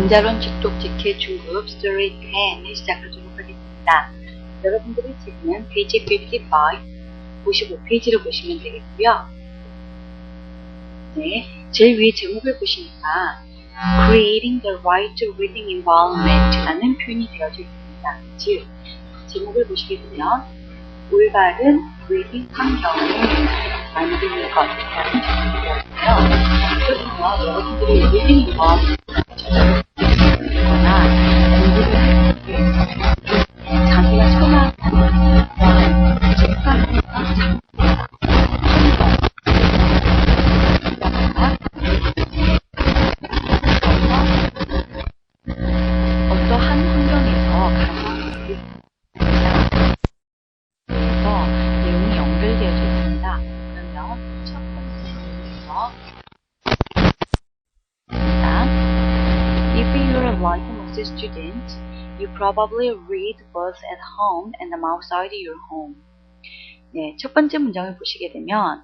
정자론 직독 직해 중급 스토리 10을 시작하도록 하겠습니다. 여러분들이 지금 페이지 55, 55페이지를 보시면 되겠고요. 네, 제일 위에 제목을 보시니까 Creating the Right Reading Environment 라는 표현이 되어져 있습니다. 즉, 제목을 보시게 되면 올바른 리딩 환경을 만드는 것이라는 제목이 되었고요. 그래서 여러분들이 리딩 environment 거나 공부를 자기가 처음 하는 책방 probably read both at home and outside your home. 네, 첫 번째 문장을 보시게 되면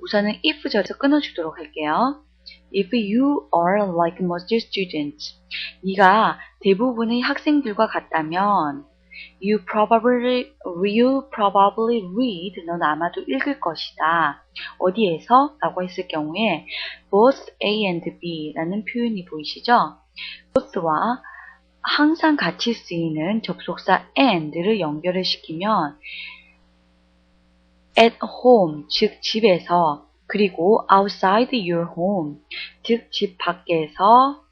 우선은 if 절에서 끊어주도록 할게요. If you are like most students, 네가 대부분의 학생들과 같다면 You probably, you probably read, 넌 아마도 읽을 것이다. 어디에서? 라고 했을 경우에 both A and B 라는 표현이 보이시죠? both와 항상 같이 쓰이는 접속사 and를 연결을 시키면 at home, 즉 집에서 그리고 outside your home, 즉 집 밖에서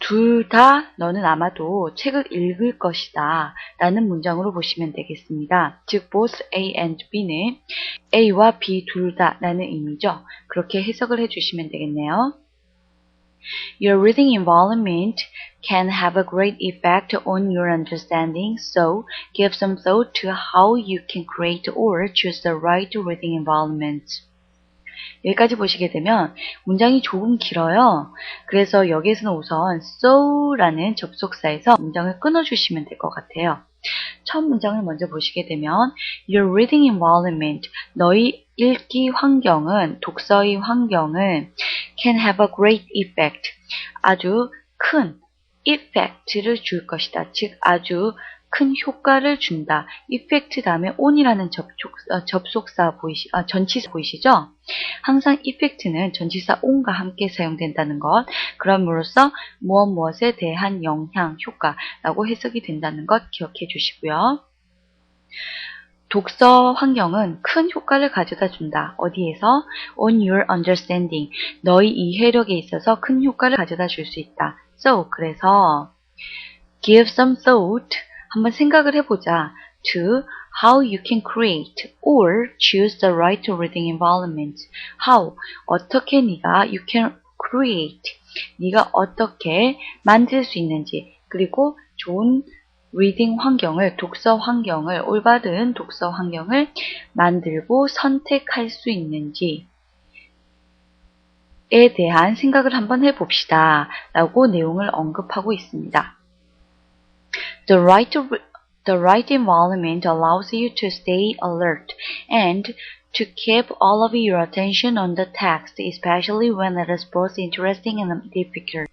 둘 다 너는 아마도 책을 읽을 것이다 라는 문장으로 보시면 되겠습니다. 즉 both A and B는 A와 B 둘 다 라는 의미죠. 그렇게 해석을 해주시면 되겠네요. Your reading environment can have a great effect on your understanding, so give some thought to how you can create or choose the right reading environment. 여기까지 보시게 되면 문장이 조금 길어요. 그래서 여기에서는 우선 so라는 접속사에서 문장을 끊어주시면 될 것 같아요. 첫 문장을 먼저 보시게 되면 Your reading environment, 너희 읽기 환경은, 독서의 환경은 can have a great effect, 아주 큰 effect를 줄 것이다. 즉 아주 큰 효과를 준다. effect 다음에 on이라는 접촉, 어, 접속사 보이시, 아, 전치사 보이시죠? 항상 effect는 전치사 on과 함께 사용된다는 것. 그럼으로써 무엇 무엇에 대한 영향, 효과라고 해석이 된다는 것 기억해 주시고요. 독서 환경은 큰 효과를 가져다 준다. 어디에서? On your understanding. 너희 이해력에 있어서 큰 효과를 가져다 줄 수 있다. So, 그래서 give some thought. 한번 생각을 해보자. To how you can create or choose the right reading environment. How, 어떻게 네가 you can create, 네가 어떻게 만들 수 있는지, 그리고 좋은 리딩 환경을, 독서 환경을, 올바른 독서 환경을 만들고 선택할 수 있는지 에 대한 생각을 한번 해봅시다. 라고 내용을 언급하고 있습니다. The right, to, the right environment allows you to stay alert and to keep all of your attention on the text, especially when it is both interesting and difficult.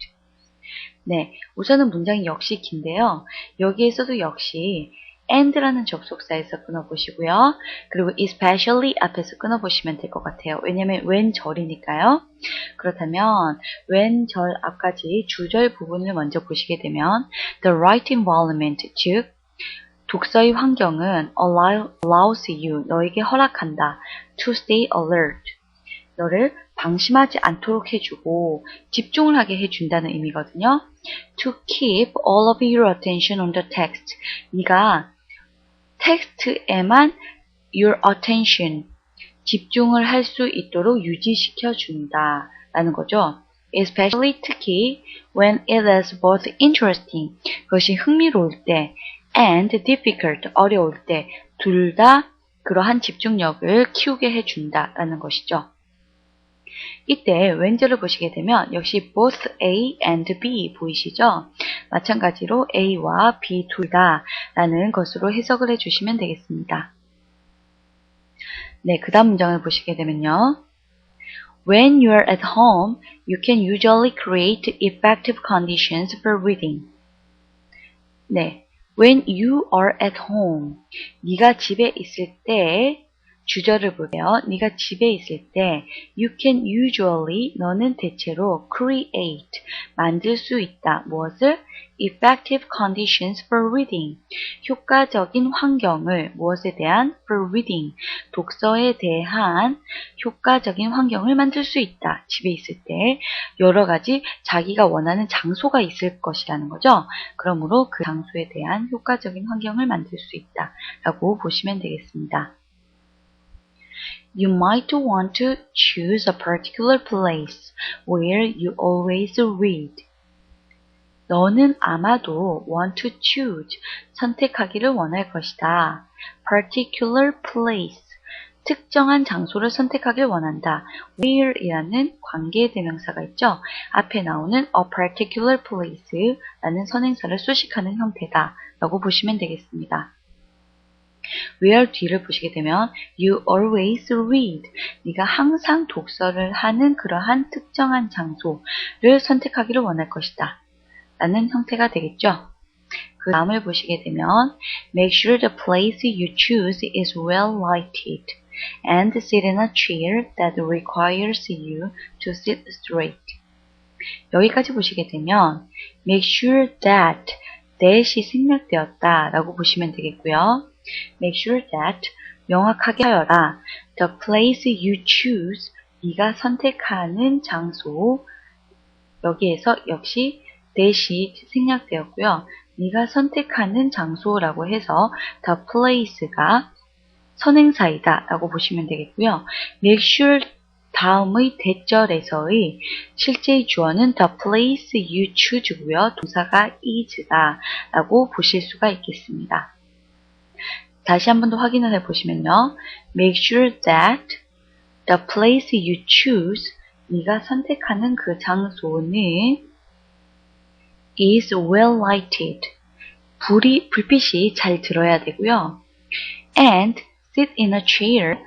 네, 우선은 문장이 역시 긴데요. 여기에서도 역시 and라는 접속사에서 끊어보시고요. 그리고 especially 앞에서 끊어보시면 될 것 같아요. 왜냐면 when 절이니까요. 그렇다면 when 절 앞까지 주절 부분을 먼저 보시게 되면 the right environment, 즉 독서의 환경은 allow, allows you, 너에게 허락한다. to stay alert, 너를 방심하지 않도록 해주고 집중을 하게 해준다는 의미거든요. To keep all of your attention on the text. 네가 텍스트에만 your attention, 집중을 할 수 있도록 유지시켜 준다. 라는 거죠. Especially 특히 when it is both interesting, 그것이 흥미로울 때, and difficult, 어려울 때, 둘 다 그러한 집중력을 키우게 해준다. 라는 것이죠. 이때 왼절을 보시게 되면 역시 both A and B 보이시죠? 마찬가지로 A와 B 둘 다 라는 것으로 해석을 해주시면 되겠습니다. 네, 그 다음 문장을 보시게 되면요. When you're at home, you can usually create effective conditions for reading. 네. When you are at home. 네가 집에 있을 때 주절을 보세요. 네가 집에 있을 때 you can usually 너는 대체로 create 만들 수 있다. 무엇을? effective conditions for reading 효과적인 환경을 무엇에 대한 for reading 독서에 대한 효과적인 환경을 만들 수 있다. 집에 있을 때 여러 가지 자기가 원하는 장소가 있을 것이라는 거죠. 그러므로 그 장소에 대한 효과적인 환경을 만들 수 있다. 라고 보시면 되겠습니다. You might want to choose a particular place where you always read. 너는 아마도 want to choose 선택하기를 원할 것이다. particular place 특정한 장소를 선택하길 원한다. where이라는 관계 대명사가 있죠. 앞에 나오는 a particular place라는 선행사를 수식하는 형태다. 라고 보시면 되겠습니다. Where 뒤를 보시게 되면 you always read. 네가 항상 독서를 하는 그러한 특정한 장소를 선택하기를 원할 것이다. 라는 형태가 되겠죠. 그 다음을 보시게 되면 Make sure the place you choose is well lighted and sit in a chair that requires you to sit straight. 여기까지 보시게 되면 Make sure that that이 생략되었다 라고 보시면 되겠고요. Make sure that 명확하게 하여라 The place you choose 네가 선택하는 장소 여기에서 역시 대시 생략되었고요. 네가 선택하는 장소라고 해서 the place가 선행사이다 라고 보시면 되겠고요. make sure 다음의 대절에서의 실제의 주어는 the place you choose고요. 동사가 is다 라고 보실 수가 있겠습니다. 다시 한 번 더 확인을 해보시면요. make sure that the place you choose 네가 선택하는 그 장소는 is well lighted. 불이, 불빛이 잘 들어야 되고요. and sit in a chair.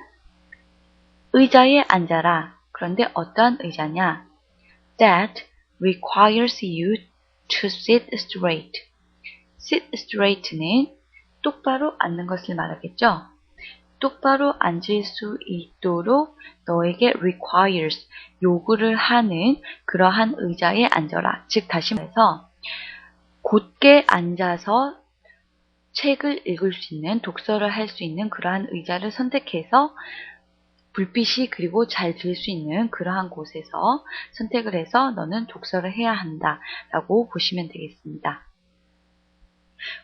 의자에 앉아라. 그런데 어떠한 의자냐? that requires you to sit straight. sit straight는 똑바로 앉는 것을 말하겠죠. 똑바로 앉을 수 있도록 너에게 requires 요구를 하는 그러한 의자에 앉아라. 즉 다시 말해서 곧게 앉아서 책을 읽을 수 있는 독서를 할 수 있는 그러한 의자를 선택해서 불빛이 그리고 잘 들 수 있는 그러한 곳에서 선택을 해서 너는 독서를 해야 한다 라고 보시면 되겠습니다.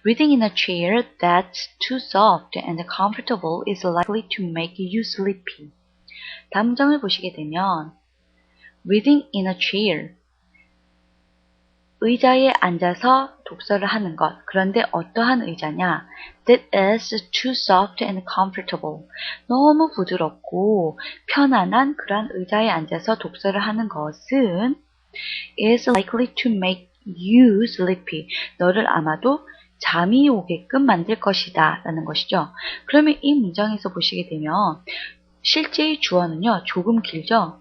Reading in a chair that's too soft and comfortable is likely to make you sleepy. 다음 장을 보시게 되면 Reading in a chair 의자에 앉아서 독서를 하는 것. 그런데 어떠한 의자냐? That is too soft and comfortable. 너무 부드럽고 편안한 그러한 의자에 앉아서 독서를 하는 것은 is likely to make you sleepy. 너를 아마도 잠이 오게끔 만들 것이다 라는 것이죠. 그러면 이 문장에서 보시게 되면 실제의 주어는요 조금 길죠.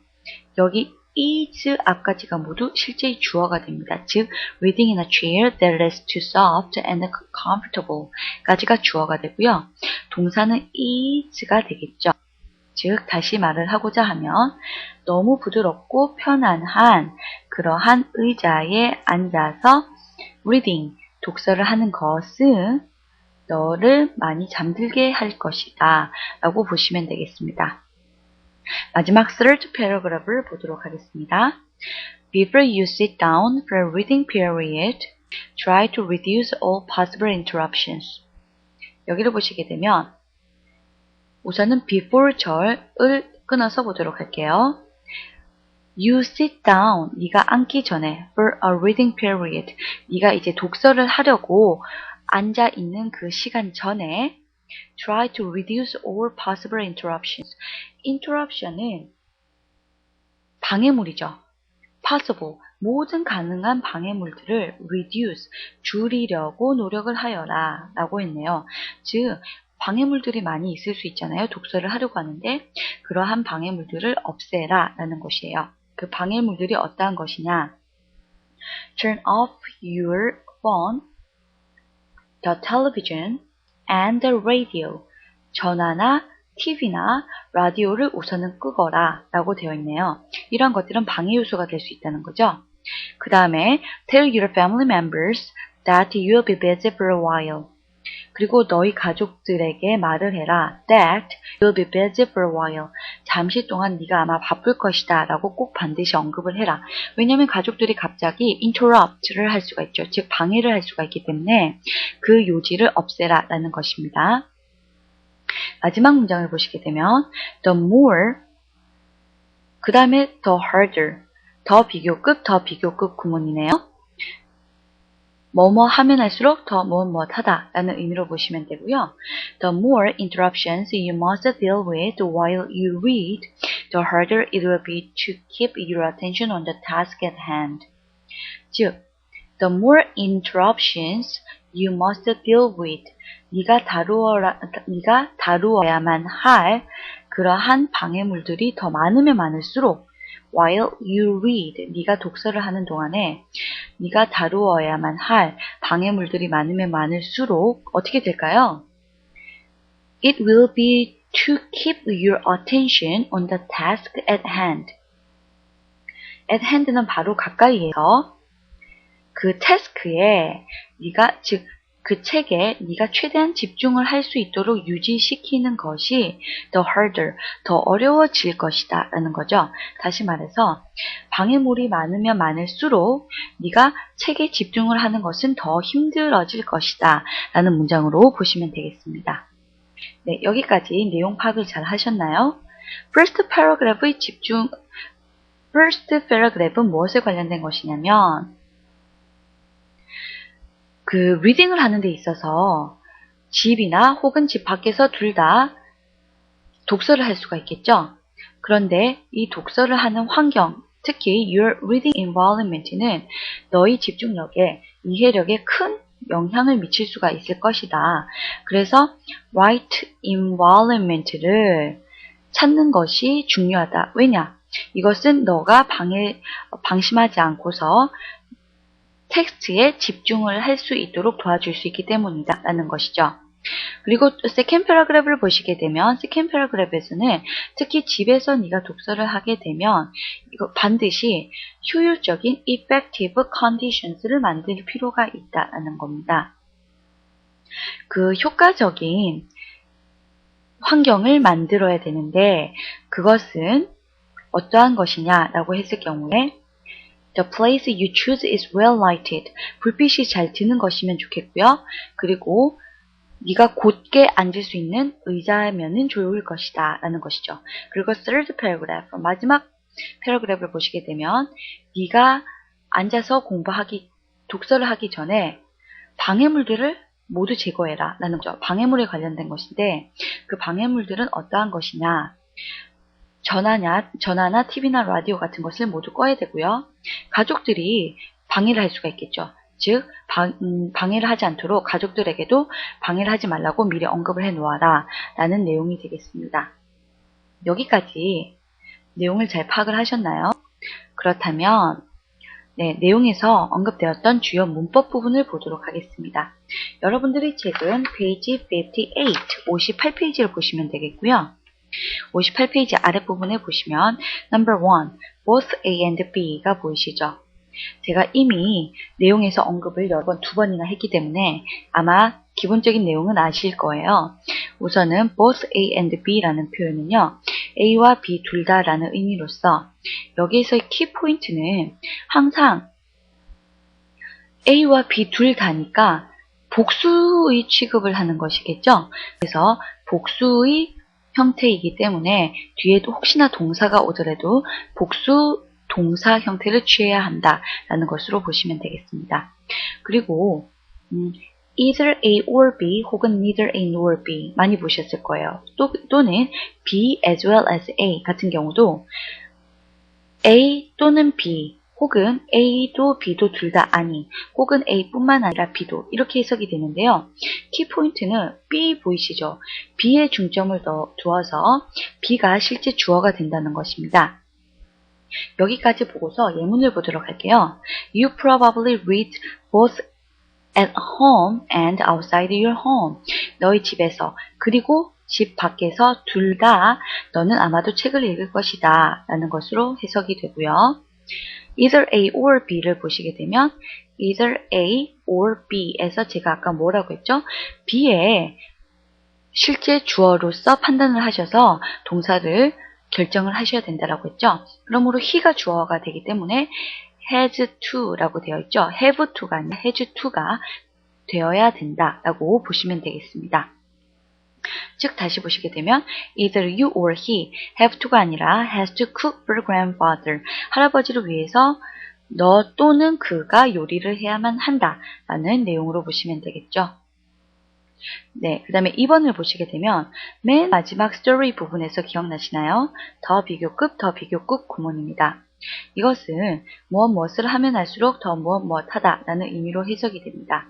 여기 is 앞까지가 모두 실제의 주어가 됩니다. 즉 reading in a chair that is too soft and comfortable 까지가 주어가 되고요. 동사는 is가 되겠죠. 즉 다시 말을 하고자 하면 너무 부드럽고 편안한 그러한 의자에 앉아서 reading 독서를 하는 것은 너를 많이 잠들게 할 것이다 라고 보시면 되겠습니다. 마지막 third paragraph를 보도록 하겠습니다. Before you sit down for a reading period, try to reduce all possible interruptions. 여기를 보시게 되면 우선은 before 절을 끊어서 보도록 할게요. You sit down. 네가 앉기 전에 for a reading period. 네가 이제 독서를 하려고 앉아 있는 그 시간 전에 try to reduce all possible interruptions. interruption은 방해물이죠. possible. 모든 가능한 방해물들을 reduce, 줄이려고 노력을 하여라 라고 했네요. 즉, 방해물들이 많이 있을 수 있잖아요. 독서를 하려고 하는데 그러한 방해물들을 없애라 라는 것이에요. 그 방해물들이 어떠한 것이냐 Turn off your phone, the television, and the radio. 전화나 TV나 라디오를 우선은 끄거라 라고 되어 있네요. 이런 것들은 방해 요소가 될 수 있다는 거죠. 그 다음에 tell your family members that you'll be busy for a while. 그리고 너희 가족들에게 말을 해라. that you'll be busy for a while. 잠시 동안 네가 아마 바쁠 것이다 라고 꼭 반드시 언급을 해라. 왜냐하면 가족들이 갑자기 interrupt를 할 수가 있죠. 즉 방해를 할 수가 있기 때문에 그 요지를 없애라 라는 것입니다. 마지막 문장을 보시게 되면 the more 그 다음에 the harder 더 비교급 더 비교급 구문이네요. 뭐뭐 하면 할수록 더 무엇무엇하다 라는 의미로 보시면 되고요. The more interruptions you must deal with while you read, the harder it will be to keep your attention on the task at hand. 즉, the more interruptions you must deal with, 네가 다루어라, 네가 다루어야만 할 그러한 방해물들이 더 많으면 많을수록 while you read, 네가 독서를 하는 동안에 네가 다루어야만 할 방해물들이 많으면 많을수록 어떻게 될까요? It will be to keep your attention on the task at hand. at hand는 바로 가까이에서 그 태스크에 네가 즉 그 책에 네가 최대한 집중을 할 수 있도록 유지시키는 것이 the harder, 더 어려워질 것이다 라는 거죠. 다시 말해서 방해물이 많으면 많을수록 네가 책에 집중을 하는 것은 더 힘들어질 것이다 라는 문장으로 보시면 되겠습니다. 네, 여기까지 내용 파악을 잘 하셨나요? first paragraph의 집중 first paragraph은 무엇에 관련된 것이냐면 그 리딩을 하는 데 있어서 집이나 혹은 집 밖에서 둘 다 독서를 할 수가 있겠죠. 그런데 이 독서를 하는 환경, 특히 your reading environment는 너희 집중력에, 이해력에 큰 영향을 미칠 수가 있을 것이다. 그래서 right environment를 찾는 것이 중요하다. 왜냐? 이것은 너가 방해, 방심하지 않고서 텍스트에 집중을 할 수 있도록 도와줄 수 있기 때문이다 라는 것이죠. 그리고 세컨 패러그래프를 보시게 되면 세컨 패러그래프에서는 특히 집에서 네가 독서를 하게 되면 이거 반드시 효율적인 effective conditions를 만들 필요가 있다라는 겁니다. 그 효과적인 환경을 만들어야 되는데 그것은 어떠한 것이냐라고 했을 경우에 The place you choose is well lighted. 불빛이 잘 드는 것이면 좋겠고요. 그리고 네가 곧게 앉을 수 있는 의자면은 좋을 것이다 라는 것이죠. 그리고 third paragraph 마지막 패러그래프를 보시게 되면 네가 앉아서 공부하기 독서를 하기 전에 방해물들을 모두 제거해라 라는 거죠. 방해물에 관련된 것인데 그 방해물들은 어떠한 것이냐 전화냐, 전화나 TV나 라디오 같은 것을 모두 꺼야 되고요. 가족들이 방해를 할 수가 있겠죠. 즉 방, 음, 방해를 하지 않도록 가족들에게도 방해를 하지 말라고 미리 언급을 해 놓아라 라는 내용이 되겠습니다. 여기까지 내용을 잘 파악을 하셨나요? 그렇다면 네, 내용에서 언급되었던 주요 문법 부분을 보도록 하겠습니다. 여러분들의 책은 페이지 58, 58페이지를 보시면 되겠고요. 58페이지 아랫부분에 보시면 number 1, both A and B가 보이시죠? 제가 이미 내용에서 언급을 여러 번, 두 번이나 했기 때문에 아마 기본적인 내용은 아실 거예요. 우선은 both A and B라는 표현은요. A와 B 둘 다라는 의미로서 여기에서의 키포인트는 항상 A와 B 둘 다니까 복수의 취급을 하는 것이겠죠. 그래서 복수의 형태이기 때문에 뒤에도 혹시나 동사가 오더라도 복수 동사 형태를 취해야 한다라는 것으로 보시면 되겠습니다. 그리고 음, either A or B 혹은 neither A nor B 많이 보셨을 거예요. 또, 또는 B as well as A 같은 경우도 A 또는 B 혹은 A도 B도 둘 다 아닌, 혹은 A뿐만 아니라 B도 이렇게 해석이 되는데요. 키포인트는 B 보이시죠? B에 중점을 더 두어서 B가 실제 주어가 된다는 것입니다. 여기까지 보고서 예문을 보도록 할게요. You probably read both at home and outside your home. 너희 집에서 그리고 집 밖에서 둘 다 너는 아마도 책을 읽을 것이다 라는 것으로 해석이 되고요. Either A or B를 보시게 되면 either A or B에서 제가 아까 뭐라고 했죠? B에 실제 주어로서 판단을 하셔서 동사를 결정을 하셔야 된다라고 했죠. 그러므로 he가 주어가 되기 때문에 has to라고 되어 있죠. have to가 아니라 has to가 되어야 된다라고 보시면 되겠습니다. 즉 다시 보시게 되면 either you or he have to가 아니라 has to cook for grandfather 할아버지를 위해서 너 또는 그가 요리를 해야만 한다 라는 내용으로 보시면 되겠죠. 네, 그 다음에 2번을 보시게 되면 맨 마지막 story 부분에서 기억나시나요? 더 비교급, 더 비교급 구문입니다. 이것은 무엇 무엇을 하면 할수록 더 무엇 무엇 하다 라는 의미로 해석이 됩니다.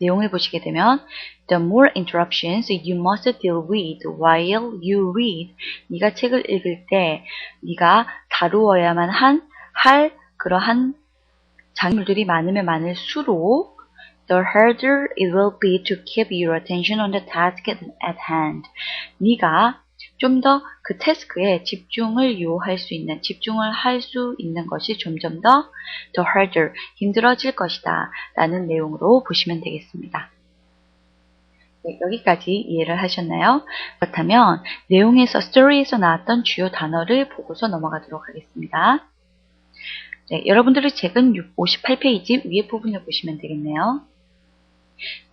내용을 보시게 되면 The more interruptions you must deal with while you read 네가 책을 읽을 때 네가 다루어야만 한, 할 그러한 장면들이 많으면 많을수록 the harder it will be to keep your attention on the task at hand. 네가 좀 더 그 태스크에 집중을 요할 수 있는, 집중을 할 수 있는 것이 점점 더 the harder, 힘들어질 것이다. 라는 내용으로 보시면 되겠습니다. 네, 여기까지 이해를 하셨나요? 그렇다면 내용에서, 스토리에서 나왔던 주요 단어를 보고서 넘어가도록 하겠습니다. 네, 여러분들의 책은 58페이지 위에 부분을 보시면 되겠네요.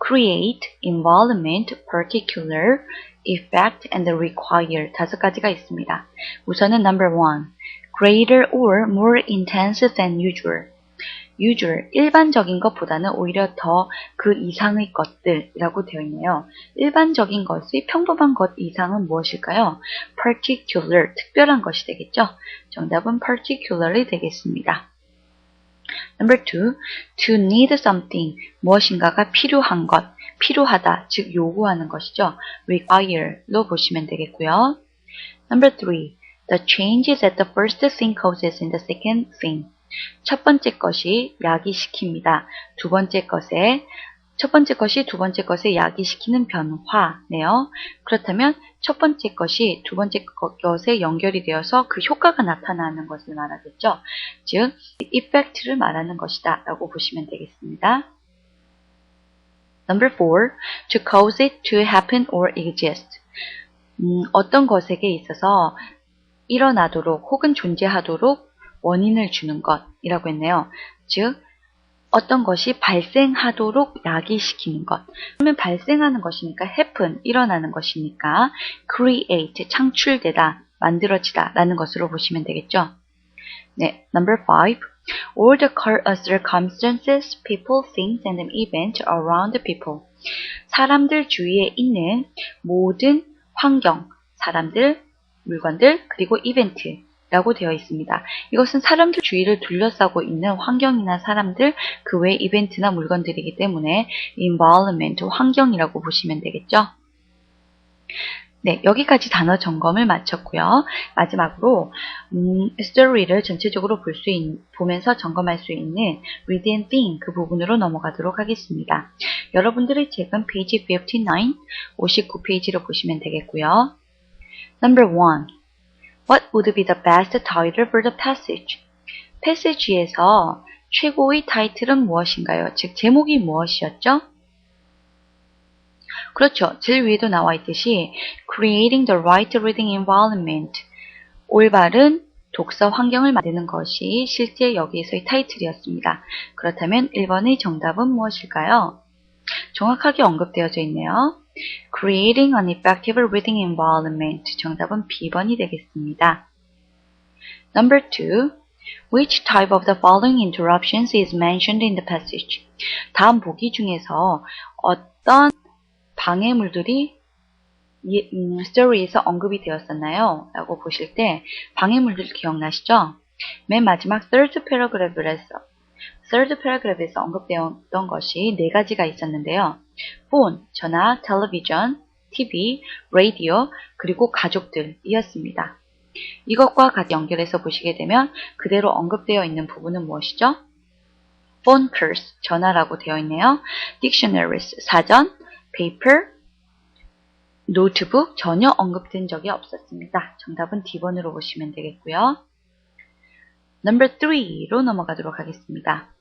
create, involvement, particular, effect, and require 다섯 가지가 있습니다. 우선은 number one, greater or more intense than usual. usual, 일반적인 것보다는 오히려 더 그 이상의 것들이라고 되어 있네요. 일반적인 것의 평범한 것 이상은 무엇일까요? particular, 특별한 것이 되겠죠? 정답은 particularly 되겠습니다. Number two, to need something, 무엇인가가 필요한 것, 필요하다, 즉 요구하는 것이죠. require로 보시면 되겠고요. Number three, the changes that the first thing causes in the second thing. 첫 번째 것이 야기시킵니다. 두 번째 것에 첫 번째 것이 두 번째 것에 야기시키는 변화네요. 그렇다면 첫 번째 것이 두 번째 것에 연결이 되어서 그 효과가 나타나는 것을 말하겠죠. 즉, effect를 말하는 것이다 라고 보시면 되겠습니다. Number four, to cause it to happen or exist. 음, 어떤 것에게 있어서 일어나도록 혹은 존재하도록 원인을 주는 것이라고 했네요. 즉, 어떤 것이 발생하도록 야기시키는 것. 그러면 발생하는 것이니까 happen, 일어나는 것이니까 create, 창출되다, 만들어지다 라는 것으로 보시면 되겠죠. 네, number five. All the circumstances, people, things, and events around people. 사람들 주위에 있는 모든 환경, 사람들, 물건들, 그리고 이벤트, 라고 되어 있습니다. 이것은 사람들 주위를 둘러싸고 있는 환경이나 사람들, 그 외 이벤트나 물건들이기 때문에 environment, 환경이라고 보시면 되겠죠. 네, 여기까지 단어 점검을 마쳤고요. 마지막으로 음, story를 전체적으로 볼 수 보면서 점검할 수 있는 read and think 그 부분으로 넘어가도록 하겠습니다. 여러분들의 책은 페이지 59, 59페이지로 보시면 되겠고요. Number 1. What would be the best title for the passage? 패시지에서 최고의 타이틀은 무엇인가요? 즉 제목이 무엇이었죠? 그렇죠. 제일 위에도 나와 있듯이 Creating the right reading environment 올바른 독서 환경을 만드는 것이 실제 여기에서의 타이틀이었습니다. 그렇다면 1번의 정답은 무엇일까요? 정확하게 언급되어져 있네요. Creating an effective reading environment. 정답은 B번이 되겠습니다. Number 2. Which type of the following interruptions is mentioned in the passage? 다음 보기 중에서 어떤 방해물들이 이, 음, 스토리에서 언급이 되었었나요? 라고 보실 때 방해물들 기억나시죠? 맨 마지막 third paragraph에서 third paragraph에서 언급되었던 것이 네 가지가 있었는데요. Phone, 전화, television, TV, radio, 그리고 가족들이었습니다. 이것과 같이 연결해서 보시게 되면 그대로 언급되어 있는 부분은 무엇이죠? phone calls, 전화라고 되어 있네요. dictionaries, 사전, paper, 노트북 전혀 언급된 적이 없었습니다. 정답은 D번으로 보시면 되겠고요. Number 3로 넘어가도록 하겠습니다.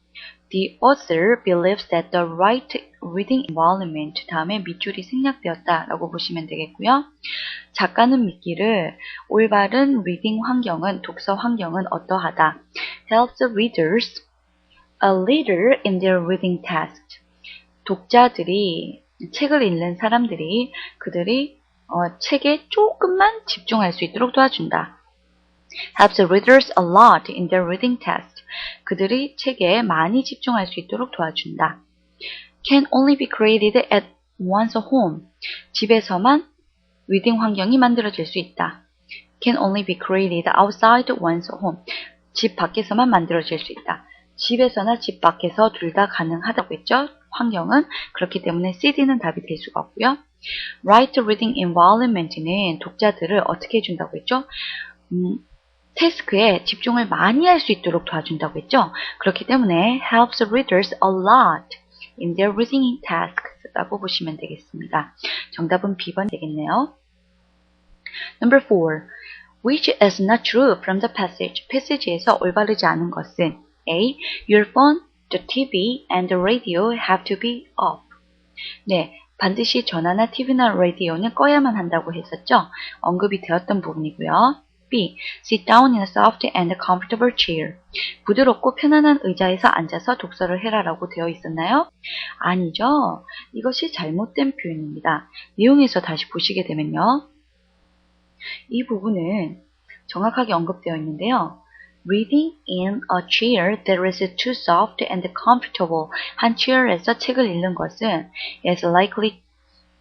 The author believes that the right reading environment 다음에 밑줄이 생략되었다 라고 보시면 되겠고요. 작가는 믿기를 올바른 리딩 환경은 독서 환경은 어떠하다. helps readers a leader in their reading task. 독자들이 책을 읽는 사람들이 그들이 어, 책에 조금만 집중할 수 있도록 도와준다. helps readers a lot in their reading task. 그들이 책에 많이 집중할 수 있도록 도와준다. can only be created at one's home. 집에서만 리딩 환경이 만들어질 수 있다. can only be created outside one's home. 집 밖에서만 만들어질 수 있다. 집에서나 집 밖에서 둘 다 가능하다고 했죠. 환경은 그렇기 때문에 CD는 답이 될 수가 없고요. Right Reading Environment는 독자들을 어떻게 해준다고 했죠? 음, 태스크에 집중을 많이 할 수 있도록 도와준다고 했죠. 그렇기 때문에 helps readers a lot in their reading tasks 라고 보시면 되겠습니다. 정답은 B번 되겠네요. Number 4. Which is not true from the passage? 패시지에서 올바르지 않은 것은 A. Your phone, the TV, and the radio have to be off. 네, 반드시 전화나 TV나 라디오는 꺼야만 한다고 했었죠. 언급이 되었던 부분이고요. B. Sit down in a soft and comfortable chair. 부드럽고 편안한 의자에서 앉아서 독서를 해라라고 되어 있었나요? 아니죠. 이것이 잘못된 표현입니다. 내용에서 다시 보시게 되면요. 이 부분은 정확하게 언급되어 있는데요. Reading in a chair that is too soft and comfortable. 한 체어에서 책을 읽는 것은 is likely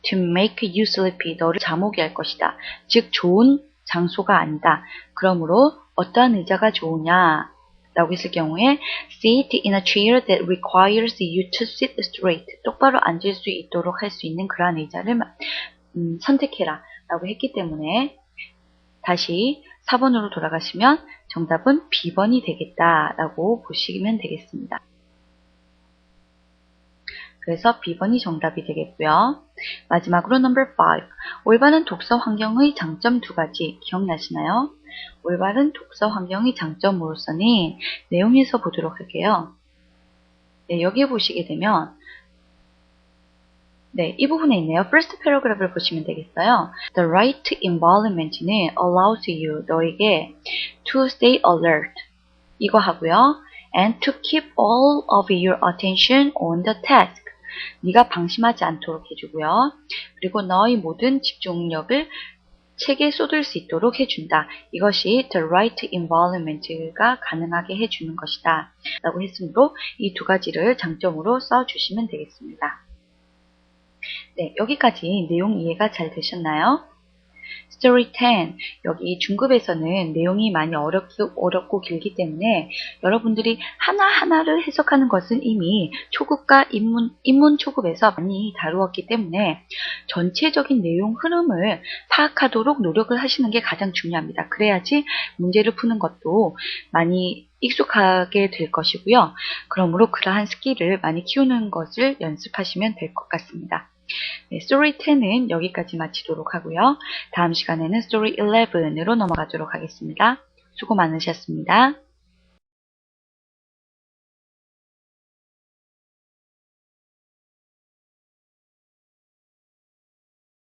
to make you sleepy. 너를 잠오게 할 것이다. 즉 좋은 장소가 아니다. 그러므로 어떠한 의자가 좋으냐? 라고 했을 경우에 sit in a chair that requires you to sit straight. 똑바로 앉을 수 있도록 할 수 있는 그러한 의자를 음, 선택해라. 라고 했기 때문에 다시 4번으로 돌아가시면 정답은 B번이 되겠다 라고 보시면 되겠습니다. 그래서 B번이 정답이 되겠고요. 마지막으로 number 5. 올바른 독서 환경의 장점 두 가지 기억나시나요? 올바른 독서 환경의 장점으로서는 내용에서 보도록 할게요. 네, 여기에 보시게 되면 네, 이 부분에 있네요. First paragraph를 보시면 되겠어요. The right environment는 allows you, 너에게 to stay alert. 이거 하고요. And to keep all of your attention on the task. 네가 방심하지 않도록 해주고요. 그리고 너의 모든 집중력을 책에 쏟을 수 있도록 해준다. 이것이 the right environment가 가능하게 해주는 것이다. 라고 했으므로 이 두 가지를 장점으로 써주시면 되겠습니다. 네, 여기까지 내용 이해가 잘 되셨나요? Story 10. 여기 중급에서는 내용이 많이 어렵고, 어렵고 길기 때문에 여러분들이 하나하나를 해석하는 것은 이미 초급과 입문, 입문 초급에서 많이 다루었기 때문에 전체적인 내용 흐름을 파악하도록 노력을 하시는 게 가장 중요합니다. 그래야지 문제를 푸는 것도 많이 익숙하게 될 것이고요. 그러므로 그러한 스킬을 많이 키우는 것을 연습하시면 될 것 같습니다. 네, 스토리 10은 여기까지 마치도록 하고요. 다음 시간에는 스토리 11으로 넘어가도록 하겠습니다. 수고 많으셨습니다.